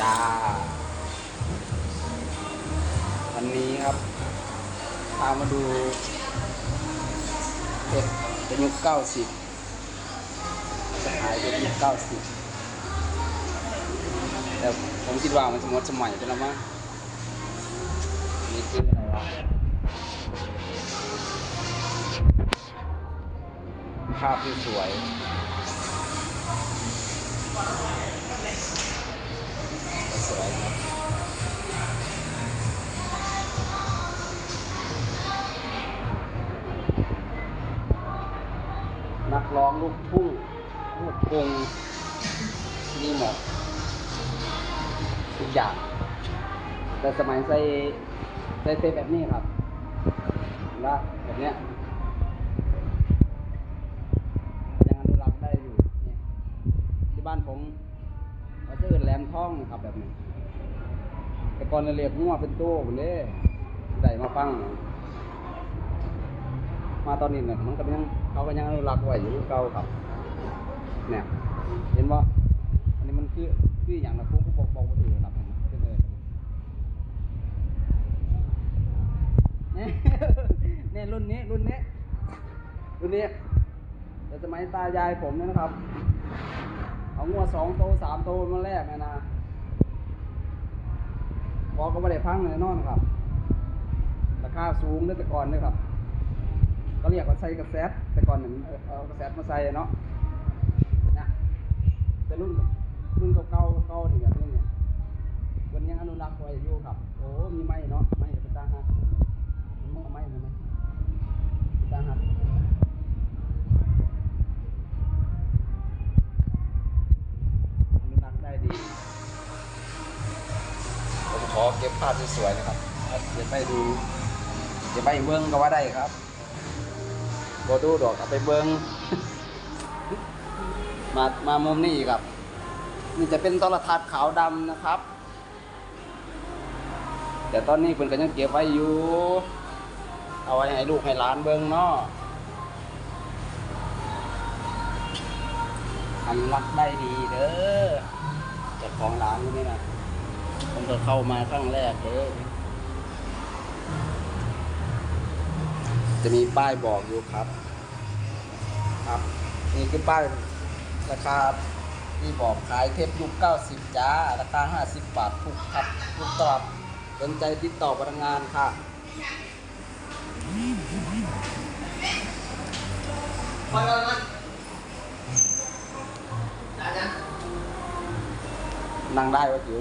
จ้า วันนี้ครับพามาดูเด็กเป็นยุคเก้าสิบจะขายเป็นยุคเก้าสิบแต่ผมคิดว่ามันจะหมดสมัยไปแล้วมั้งนี่คืออะไรวะภาพที่สวย นักร้องลูกทุ่งลูกกรุงนี่หมดทุกอย่าง แต่สมัยใส่ใส่เทปแบบนี้ครับแล้วแบบเนี้ยยังอนุรักษ์ได้อยู่เนี่ยที่บ้านผมเขาจะเอินแหลมท่องครับแบบนี้ แต่ก่อนเราเรียกงัวเป็นตู้ผมเลยได้มาฟัง มาตอนนี้เนี่ยมันก็ยังเขาก็ยังอนุรักษ์ไว้อยู่เก่าครับ เนี่ย เห็นว่าอันนี้มันคือคืออย่างนะผมก็บอกบอกว่าถือครับเนเลยเนี่ยเนี่ยรุ่นนี้รุ่นนี้รุ่นนี้แต่สมัยตายายผมเนี่ยนะครับ เอางัวสองโตสามโตมาแรกนะนะพอก็ไม่ได้พังเลยนอนครับราคาสูงเด้อแต่ก่อนเลยครับ ก็เรียกว่าใส่กระแซดแต่ก่อนหนึ่งเอากระแซดมาใส่เนาะนะแต่รุ่นรุ่นเก่าๆเก่าที่แบบนี้เนี่ยคนยังอนุรักษ์ไว้อยู่ครับ โอ้มีไม้เนาะไม้เป็นตาหักมันเอาไม้เลยไหมเป็นตาหักอนุรักษ์ได้ดีผมขอเก็บภาพสวยๆนะครับเดี๋ยวไปดูเดี๋ยวไปเบิ้งก็ว่าได้ครับ บดูดอกเอาไปเบิงมามามุมนี้อีกครับ นี่จะเป็นโทรทัศน์ขาวดำนะครับ แต่ตอนนี้เพิ่นก็ยังเก็บไว้อยู่ เอาไว้ให้ลูกให้หลานเบิงเนาะอันรักได้ดีเด้อจ้าของร้านคนนี้นะผมก็เข้ามาครั้งแรกเด้อ จะมีป้ายบอกอยู่ครับ ครับ นี่คือป้ายราคาที่บอกขายเทปยุค 90 จ้า ราคา 50 บาททุกครับทุกตอบสนใจติดต่อพนักงานค่ะนั่งได้วะจิ๋ว